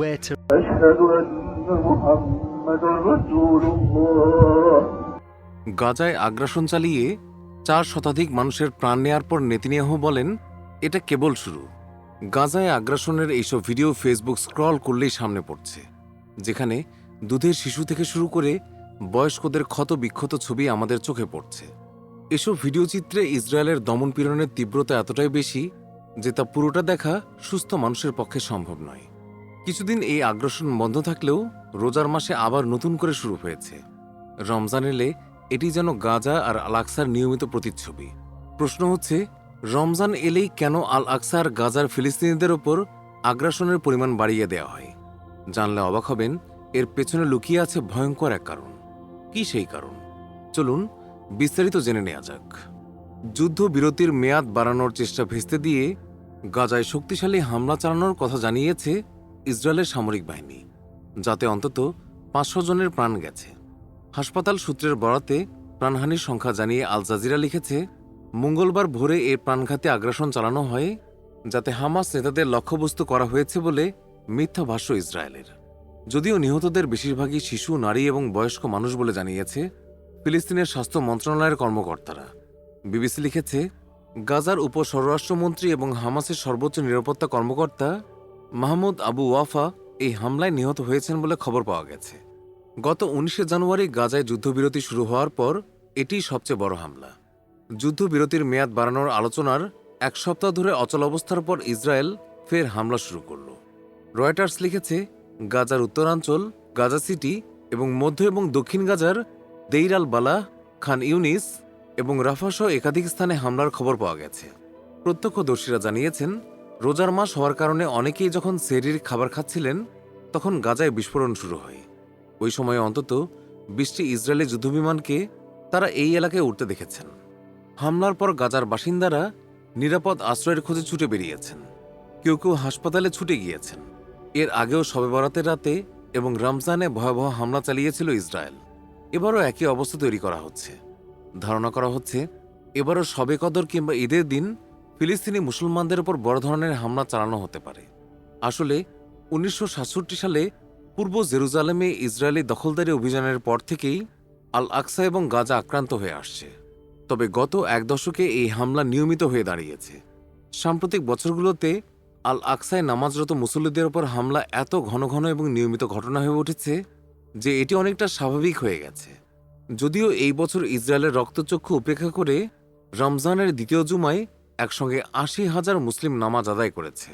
where to. গাজায় আগ্রাসন চালিয়ে চার শতাধিক মানুষের প্রাণ নেয়ার পর নেতিনিয়াহু বলেন, এটা কেবল শুরু গাজায় আগ্রাসনের এইসব ভিডিও ফেসবুক স্ক্রল করলেই সামনে পড়ছে, যেখানে দুধের শিশু থেকে শুরু করে বয়স্কদের ক্ষত বিক্ষত ছবি আমাদের চোখে পড়ছে এসব ভিডিও চিত্রে ইসরায়েলের দমনপীড়নের তীব্রতা এতটাই বেশি যে তা পুরোটা দেখা সুস্থ মানুষের পক্ষে সম্ভব নয় কিছুদিন এই আগ্রাসন বন্ধ থাকলেও রোজার মাসে আবার নতুন করে শুরু হয়েছে। রমজান এলে এটি যেন গাজা আর আল আকসার নিয়মিত প্রতিচ্ছবি। প্রশ্ন হচ্ছে, রমজান এলেই কেন আল আকসা আর গাজার ফিলিস্তিনিদের ওপর আগ্রাসনের পরিমাণ বাড়িয়ে দেওয়া হয়? জানলে অবাক হবেন, এর পেছনে লুকিয়ে আছে ভয়ঙ্কর এক কারণ। কি সেই কারণ? চলুন বিস্তারিত জেনে নেওয়া যাক। যুদ্ধবিরতির মেয়াদ বাড়ানোর চেষ্টা ভেস্তে দিয়ে গাজায় শক্তিশালী হামলা চালানোর কথা জানিয়েছে ইসরায়েলের সামরিক বাহিনী, যাতে অন্তত পাঁচশো জনের প্রাণ গেছে। হাসপাতাল সূত্রের বরাতে প্রাণহানির সংখ্যা জানিয়ে আল জাজিরা লিখেছে, মঙ্গলবার ভোরে এ প্রাণঘাতী আগ্রাসন চালানো হয়, যাতে হামাস নেতাদের লক্ষ্যবস্তু করা হয়েছে বলে মিথ্যা ভাষ্য ইসরায়েলের। যদিও নিহতদের বেশিরভাগই শিশু, নারী এবং বয়স্ক মানুষ বলে জানিয়েছে, ফিলিস্তিনের স্বাস্থ্য মন্ত্রণালয়ের কর্মকর্তারা। বিবিসি লিখেছে, গাজার উপ স্বরাষ্ট্রমন্ত্রী এবং হামাসের সর্বোচ্চ নিরাপত্তা কর্মকর্তা মাহমুদ আবু ওয়াফা এই হামলায় নিহত হয়েছেন বলে খবর পাওয়া গেছে। গত উনিশে জানুয়ারি গাজায় যুদ্ধবিরতি শুরু হওয়ার পর এটিই সবচেয়ে বড় হামলা। যুদ্ধবিরতির মেয়াদ বাড়ানোর আলোচনার এক সপ্তাহ ধরে অচল অবস্থার পর ইসরায়েল ফের হামলা শুরু করল। রয়টার্স লিখেছে, গাজার উত্তরাঞ্চল, গাজা সিটি এবং মধ্য এবং দক্ষিণ গাজার দেইর আল বালা খান ইউনিস এবং রাফাসহ একাধিক স্থানে হামলার খবর পাওয়া গেছে। প্রত্যক্ষদর্শীরা জানিয়েছেন রোজার মাস হওয়ার কারণে অনেকেই যখন সেরির খাবার খাচ্ছিলেন, তখন গাজায় বিস্ফোরণ শুরু হয়। ওই সময়ে অন্তত বিশটি ইসরায়েলি যুদ্ধবিমানকে তারা এই এলাকায় উঠতে দেখেছেন। হামলার পর গাজার বাসিন্দারা নিরাপদ আশ্রয়ের খোঁজে ছুটে বেরিয়েছেন। কেউ কেউ হাসপাতালে ছুটে গিয়েছেন। এর আগেও শবে বরাতের রাতে এবং রমজানে ভয়াবহ হামলা চালিয়েছিল ইসরায়েল। এবারও একই অবস্থা তৈরি করা হচ্ছে। ধারণা করা হচ্ছে, এবারও শবে কদর কিংবা ঈদের দিন ফিলিস্তিনি মুসলমানদের ওপর বড় ধরনের হামলা চালানো হতে পারে। আসলে, উনিশশো সাতষট্টি সালে পূর্ব জেরুজালেমে ইসরায়েলি দখলদারি অভিযানের পর থেকেই আল আকসা এবং গাজা আক্রান্ত হয়ে আসছে। তবে গত এক দশকে এই হামলা নিয়মিত হয়ে দাঁড়িয়েছে। সাম্প্রতিক বছরগুলোতে আল আকসায় নামাজরত মুসল্লিদের ওপর হামলা এত ঘন ঘন এবং নিয়মিত ঘটনা হয়ে উঠেছে যে এটি অনেকটা স্বাভাবিক হয়ে গেছে। যদিও এই বছর ইসরায়েলের রক্তচক্ষু উপেক্ষা করে রমজানের দ্বিতীয় জুমায় একসঙ্গে আশি হাজার মুসলিম নামাজ আদায় করেছে।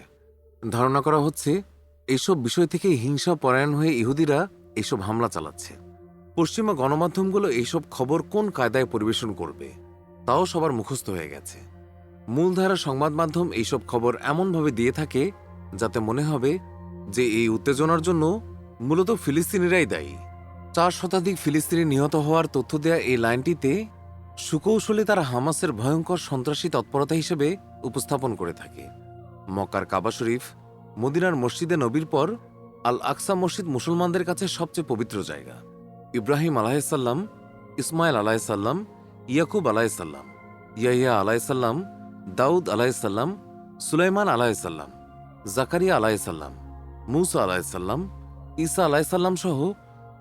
ধারণা করা হচ্ছে এইসব বিষয় থেকে হিংসা পরায়ণ হয়ে ইহুদিরা এইসব হামলা চালাচ্ছে। পশ্চিমা গণমাধ্যমগুলো এইসব খবর কোন কায়দায় পরিবেশন করবে, তাও সবার মুখস্থ হয়ে গেছে। মূলধারা সংবাদ মাধ্যম এইসব খবর এমনভাবে দিয়ে থাকে, যাতে মনে হবে যে এই উত্তেজনার জন্য মূলত ফিলিস্তিনিরাই দায়ী। চার শতাধিক ফিলিস্তিনি নিহত হওয়ার তথ্য দেয়া এই লাইনটিতে সুকৌশলে তারা হামাসের ভয়ঙ্কর সন্ত্রাসী তৎপরতা হিসেবে উপস্থাপন করে থাকে। মক্কার কাবা শরীফ, মদিনার মসজিদে নবীর পর আল আকসা মসজিদ মুসলমানদের কাছে সবচেয়ে পবিত্র জায়গা। ইব্রাহিম আলাহিসাল্লাম ইসমাইল আলাহিসাল্লাম ইয়াকুব আলাহিসাল্লাম ইয়াহিয়া আলাহিসাল্লাম দাউদ আলাহিসাল্লাম সুলাইমান আলাহিসাল্লাম জাকারিয়া আলাহিসাল্লাম মুসা আলাহিসাল্লাম ঈসা আলাহিসাল্লাম সহ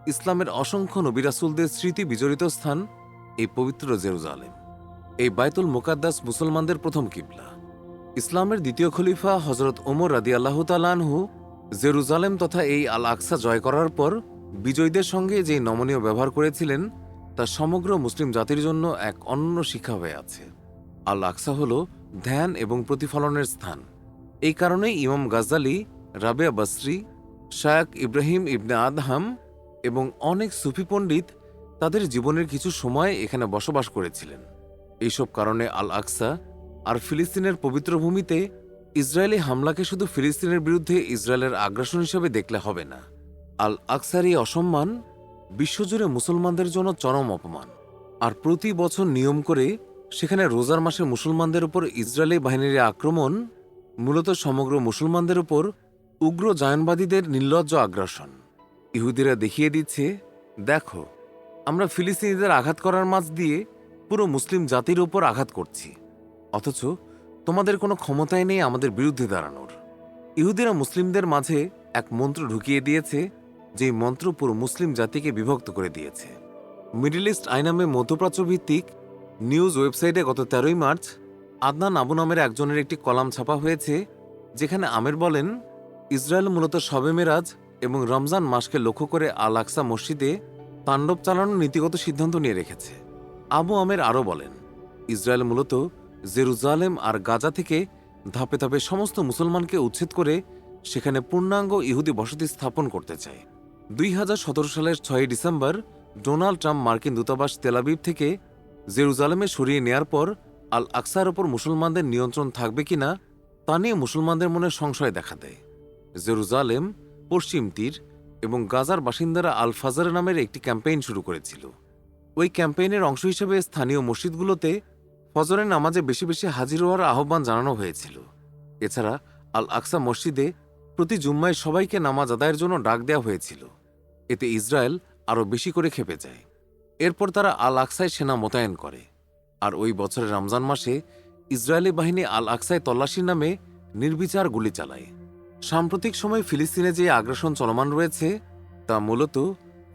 ইসলামের অসংখ্য নবিরাসুলদের স্মৃতি বিজড়িত স্থান এই পবিত্র জেরুজালেম। এই বাইতুল মুকাদ্দাস মুসলমানদের প্রথম কিবলা। ইসলামের দ্বিতীয় খলিফা হজরত ওমর রাদি আল্লাহ তালানহু জেরুজালেম তথা এই আল আকসা জয় করার পর বিজয়ীদের সঙ্গে যে নমনীয় ব্যবহার করেছিলেন, তা সমগ্র মুসলিম জাতির জন্য এক অন্য শিক্ষা হয়ে আছে। আল আকসা হল ধ্যান এবং প্রতিফলনের স্থান। এই কারণেই ইমাম গাজ্জালি, রাবেয়া বসরি শায়াক ইব্রাহিম ইবনে আদহাম এবং অনেক সুফি পণ্ডিত তাদের জীবনের কিছু সময় এখানে বসবাস করেছিলেন। এইসব কারণে আল আকসা আর ফিলিস্তিনের পবিত্র ভূমিতে ইসরায়েলি হামলাকে শুধু ফিলিস্তিনের বিরুদ্ধে ইসরায়েলের আগ্রাসন হিসেবে দেখলে হবে না। আল আকসার এই অসম্মান বিশ্বজুড়ে মুসলমানদের জন্য চরম অপমান। আর প্রতি বছর নিয়ম করে সেখানে রোজার মাসে মুসলমানদের উপর ইসরায়েলি বাহিনীর আক্রমণ, মূলত সমগ্র মুসলমানদের উপর উগ্র জায়নবাদীদের নির্লজ্জ আগ্রাসন। ইহুদিরা দেখিয়ে দিচ্ছে, দেখো আমরা ফিলিস্তিনিদের আঘাত করার মাঝ দিয়ে পুরো মুসলিম জাতির উপর আঘাত করছি। অথচ তোমাদের কোনো ক্ষমতাই নেই আমাদের বিরুদ্ধে দাঁড়ানোর। ইহুদিরা মুসলিমদের মাঝে এক মন্ত্র ঢুকিয়ে দিয়েছে যে মন্ত্র পুরো মুসলিম জাতিকে বিভক্ত করে দিয়েছে। মিডল ইস্ট আইনামে মধ্যপ্রাচ্য ভিত্তিক নিউজ ওয়েবসাইটে গত তেরোই মার্চ আদনান আবু নামের একজনের একটি কলাম ছাপা হয়েছে, যেখানে আমের বলেন, ইসরায়েল মূলত শবে মেরাজ এবং রমজান মাসকে লক্ষ্য করে আল আকসা মসজিদে তাণ্ডব চালানোর নীতিগত সিদ্ধান্ত নিয়ে রেখেছে। আবু আমের আরও বলেন, ইসরায়েল মূলত জেরুজালেম আর গাজা থেকে ধাপে ধাপে সমস্ত মুসলমানকে উচ্ছেদ করে সেখানে পূর্ণাঙ্গ ইহুদি বসতি স্থাপন করতে চায়। দুই হাজার সতেরো সালের ছয়ই ডিসেম্বর ডোনাল্ড ট্রাম্প মার্কিন দূতাবাস তেলাবিব থেকে জেরুজালেমে সরিয়ে নেয়ার পর আল আকসার ওপর মুসলমানদের নিয়ন্ত্রণ থাকবে কিনা তা নিয়ে মুসলমানদের মনে সংশয় দেখা দেয়। জেরুজালেম, পশ্চিম তীর এবং গাজার বাসিন্দারা আল ফাজার নামের একটি ক্যাম্পেইন শুরু করেছিল। ওই ক্যাম্পেইনের অংশ হিসেবে স্থানীয় মসজিদগুলোতে ফজরের নামাজে বেশি বেশি হাজির হওয়ার আহ্বান জানানো হয়েছিল। এছাড়া আল আকসা মসজিদে প্রতি জুম্মায় সবাইকে নামাজ আদায়ের জন্য ডাক দেওয়া হয়েছিল। এতে ইসরায়েল আরও বেশি করে খেপে যায়। এরপর তারা আল আকসায় সেনা মোতায়েন করে। আর ওই বছরের রমজান মাসে ইসরায়েলি বাহিনী আল আকসায় তল্লাশির নামে নির্বিচার গুলি চালায়। সাম্প্রতিক সময়ে ফিলিস্তিনে যে আগ্রাসন চলমান রয়েছে, তা মূলত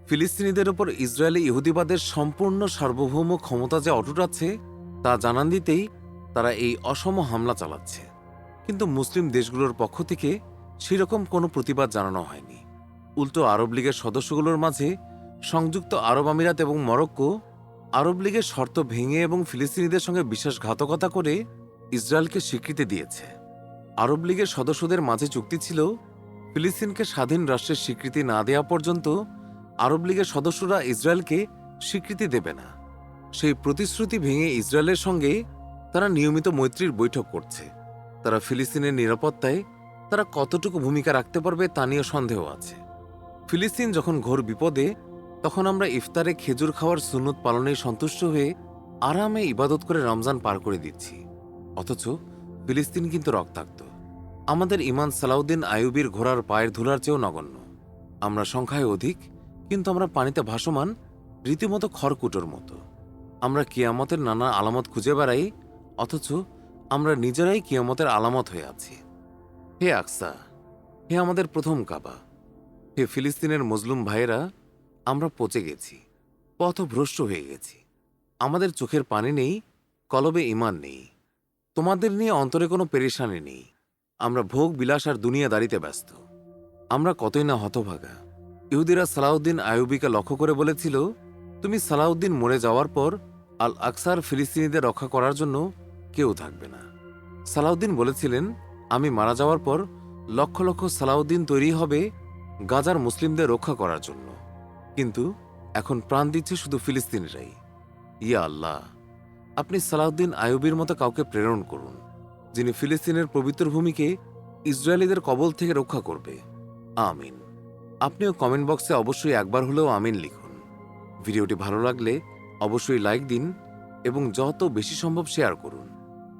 ফিলিস্তিনিদের ওপর ইসরায়েলি ইহুদিবাদের সম্পূর্ণ সার্বভৌম ক্ষমতা যে অটুট আছে, তা জানান দিতেই তারা এই অসম হামলা চালাচ্ছে। কিন্তু মুসলিম দেশগুলোর পক্ষ থেকে সেরকম কোনো প্রতিবাদ জানানো হয়নি। উল্টো আরব লীগের সদস্যগুলোর মাঝে সংযুক্ত আরব আমিরাত এবং মরক্কো আরব লীগের শর্ত ভেঙে এবং ফিলিস্তিনিদের সঙ্গে বিশ্বাসঘাতকতা করে ইসরায়েলকে স্বীকৃতি দিয়েছে। আরব লীগের সদস্যদের মাঝে চুক্তি ছিল ফিলিস্তিনকে স্বাধীন রাষ্ট্রের স্বীকৃতি না দেওয়া পর্যন্ত আরব লীগের সদস্যরা ইসরায়েলকে স্বীকৃতি দেবে না। সেই প্রতিশ্রুতি ভেঙে ইসরায়েলের সঙ্গে তারা নিয়মিত মৈত্রীর বৈঠক করছে। তারা ফিলিস্তিনের নিরাপত্তায় তারা কতটুকু ভূমিকা রাখতে পারবে তা নিয়ে সন্দেহ আছে। ফিলিস্তিন যখন ঘোর বিপদে, তখন আমরা ইফতারে খেজুর খাওয়ার সুন্নত পালনে সন্তুষ্ট হয়ে আরামে ইবাদত করে রমজান পার করে দিচ্ছি। অথচ ফিলিস্তিন কিন্তু রক্তাক্ত। আমাদের ইমান সালাউদ্দিন আইয়ুবির ঘোড়ার পায়ের ধুলার চেয়েও নগণ্য। আমরা সংখ্যায় অধিক, কিন্তু আমরা পানিতে ভাসমান, রীতিমতো খড়কুটোর মতো। আমরা কিয়ামতের নানা আলামত খুঁজে বেড়াই, অথচ আমরা নিজেরাই কিয়ামতের আলামত হয়ে আছি। হে আকসা, হে আমাদের প্রথম কাবা। হে ফিলিস্তিনের মজলুম ভাইয়েরা, আমরা পচে গেছি, পথভ্রষ্ট হয়ে গেছি। আমাদের চোখের পানি নেই, কলবে ইমান নেই। তোমাদের নিয়ে অন্তরে কোনো পেরেশানি নেই। আমরা ভোগ, বিলাস আর দুনিয়া দাঁড়িতে ব্যস্ত। আমরা কতই না হতভাগা। ইহুদিরা সালাউদ্দিন আয়ুবিকে লক্ষ্য করে বলেছিল, তুমি সালাউদ্দিন মরে যাওয়ার পর আল আকসার ফিলিস্তিনিদের রক্ষা করার জন্য কেউ থাকবে না। সালাউদ্দিন বলেছিলেন, আমি মারা যাওয়ার পর লক্ষ লক্ষ সালাউদ্দিন তৈরি হবে গাজার মুসলিমদের রক্ষা করার জন্য। কিন্তু এখন প্রাণ দিচ্ছে শুধু ফিলিস্তিনিরাই। ইয়া আল্লাহ, আপনি সালাউদ্দিন আয়ুবির মতো কাউকে প্রেরণ করুন। যিনি ফিলিস্তিনের পবিত্র ভূমিকে ইসরায়েলিদের কবল থেকে রক্ষা করবে। আমিন। আপনিও কমেন্ট বক্সে অবশ্যই একবার হলেও আমিন লিখুন। ভিডিওটি ভালো লাগলে অবশ্যই লাইক দিন এবং যত বেশি সম্ভব শেয়ার করুন।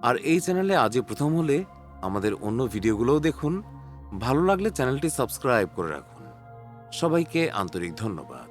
আর এই চ্যানেলে আজই প্রথম হলে আমাদের অন্য ভিডিওগুলোও দেখুন। ভালো লাগলে চ্যানেলটি সাবস্ক্রাইব করে রাখুন। সবাইকে আন্তরিক ধন্যবাদ।